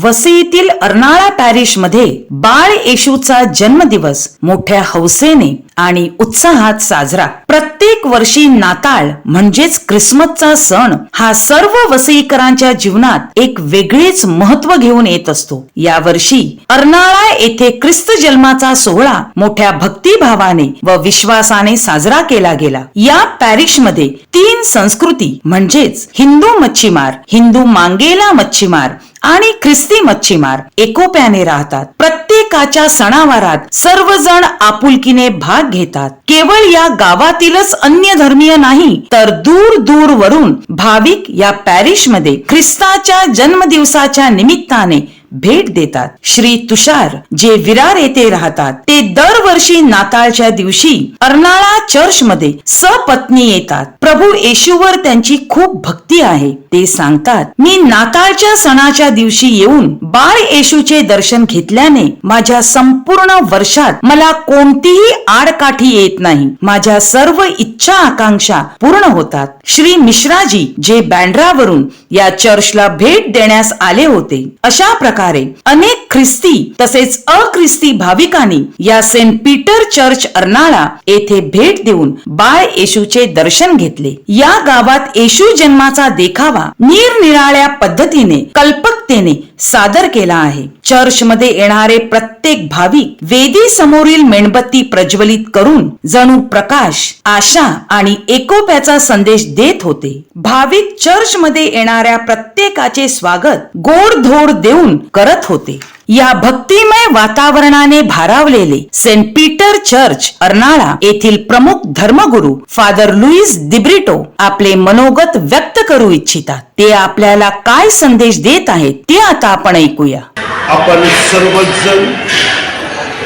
वसईतील अर्नाळा पॅरिशमध्ये बाळ येशूचा जन्मदिवस मोठ्या हौसेने आणि उत्साहात साजरा. प्रत्येक वर्षी नाताळ म्हणजेच क्रिसमसचा सण हा सर्व वसईकरांच्या जीवनात एक वेगळेच महत्त्व घेऊन येत असतो. या वर्षी अर्नाळा येथे ख्रिस्त जन्माचा सोहळा मोठ्या भक्तिभावाने व विश्वासाने साजरा केला गेला. या पॅरिशमध्ये तीन संस्कृती म्हणजेच हिंदू मच्छीमार हिंदू मांगेला मच्छीमार आणि ख्रिस्ती मच्छीमार एकोप्याने राहतात. प्रत्येकाच्या सणावारात सर्वजण आपुलकीने भाग घेतात. केवळ या गावातीलच अन्य धर्मीय नाही तर दूर दूर वरून भाविक या पॅरिशमध्ये ख्रिस्ताच्या जन्मदिवसाच्या निमित्ताने भेट देतात. श्री तुषार जे विरार येथे राहतात ते दरवर्षी नाताळच्या दिवशी अर्नाळा चर्च मध्ये सपत्नी येतात. प्रभू येशूवर त्यांची खूप भक्ती आहे. ते सांगतात मी नाताळच्या सणाच्या दिवशी येऊन बाळ येशूचे दर्शन घेतल्याने माझ्या संपूर्ण वर्षात मला कोणतीही आडकाठी येत नाही. माझ्या सर्व इच्छा आकांक्षा पूर्ण होतात. श्री मिश्राजी जे बँड्रावरून या चर्चला भेट देण्यास आले होते अशा प्रकारे अनेक ख्रिस्ती तसेच अख्रिस्ती भाविकांनी या सेंट पीटर चर्च अर्नाळा येथे भेट देऊन बाळ येशूचे दर्शन घेतले. या गावात येशू जन्माचा देखावा निरनिराळ्या पद्धतीने कल्पक कल्पकतेने सादर केला आहे. चर्च मध्ये येणारे प्रत्येक भाविक वेदी समोरील मेणबत्ती प्रज्वलित करून जणू प्रकाश आशा आणि एकोप्याचा संदेश देत होते. भाविक चर्च मध्ये येणाऱ्या प्रत्येकाचे स्वागत गोडधोड देऊन करत होते. या भक्तिमय वातावरणाने भारावलेले सेंट पीटर चर्च अर्नाळा येथील प्रमुख धर्मगुरू फादर लुईस दिब्रिटो आपले मनोगत व्यक्त करू इच्छितात. ते आपल्याला काय संदेश देत आहेत ते आता आपण ऐकूया. आपण सर्वजण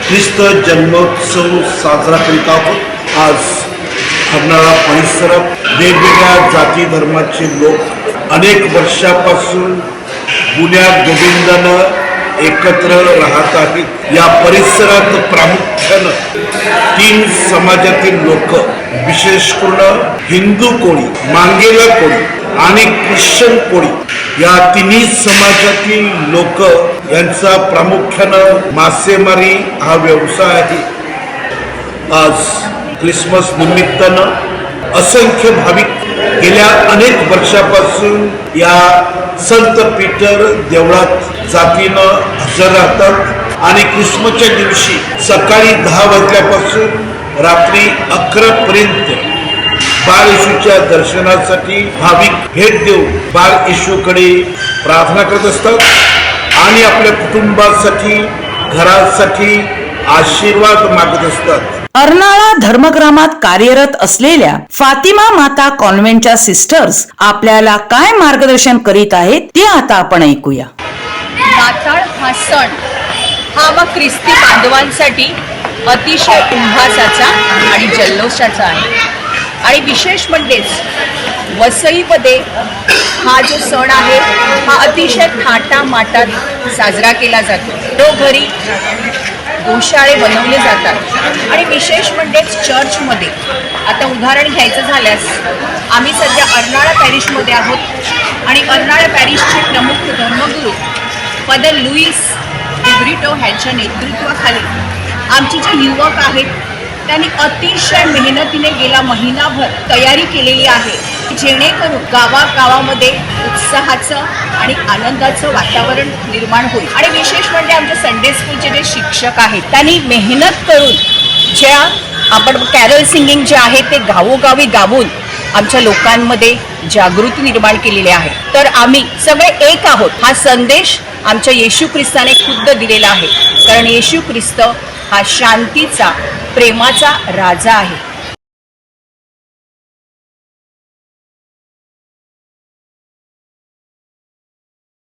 ख्रिस्त जन्मोत्सव साजरा करीत आहोत. आज अर्नाळा परिसरात वेगवेगळ्या जाती धर्माचे लोक अनेक वर्षापासून गुन्ह्या गोविंदानं एकत्र राहत आहेत या परिसरात प्रामुख्यानं तीन समाजातील लोक विशेष करून हिंदू कोळी मांगेला कोळी आणि ख्रिश्चन कोळी या तिन्ही समाजातील लोक यांचा प्रामुख्यानं मासेमारी हा व्यवसाय आहे. आज क्रिसमस निमित्तानं असंख्य भाविक गेल्या अनेक वर्षापासून या संत पीटर देवळात जातीनं हजर राहतात आणि क्रिसमसच्या दिवशी सकाळी दहा वाजल्यापासून रात्री अकरा पर्यंत बाळ येशूच्या दर्शनासाठी भाविक भेट देऊन बाळ येशूकडे प्रार्थना करत असतात. आणि आपल्या कुटुंबासाठी घरासाठी आशीर्वाद मागत असतात. अर्नाळा धर्मग्रामात कार्यरत असलेल्या फातिमा माता कॉन्व्हेंटच्या सिस्टर्स आपल्याला काय मार्गदर्शन करीत आहेत ते आता आपण ऐकूया. नाताळ हा सण हा मग ख्रिस्ती बांधवांसाठी अतिशय उल्हासाचा आणि जल्लोषाचा आहे. आणि विशेष म्हणजेच वसईमध्ये हा जो सण आहे हा अतिशय थाटामाटात साजरा केला जातो. तो घरी गोशाळे बनवले जातात. आणि विशेष म्हणजेच चर्चमध्ये आता उदाहरण घ्यायचं झाल्यास आम्ही सध्या अर्नाळा पॅरिशमध्ये आहोत. आणि अर्नाळा पॅरिशचे प्रमुख धर्मगुरू फादर लुईस डिब्रिटो ह्यांच्या नेतृत्वाखाली. आमचे जे युवक आहेत त्यांनी अतिशय मेहनतीने गेला महिनाभर तयारी केलेली आहे जेणेकरून गावागावामध्ये उत्साहाचं आणि आनंदाचं वातावरण निर्माण होईल. आणि विशेष म्हणजे आमच्या संडे स्कूलचे जे शिक्षक आहेत त्यांनी मेहनत करून ज्या आपण कॅरल सिंगिंग जे आहे ते गावोगावी गावून आमच्या लोकांमध्ये जागृती निर्माण केलेली आहे. तर आम्ही सगळे एक आहोत. हा संदेश आमच्या येशू ख्रिस्ताने खुद्द दिलेला आहे. कारण येशू ख्रिस्त हा शांतीचा प्रेमाचा राजा आहे.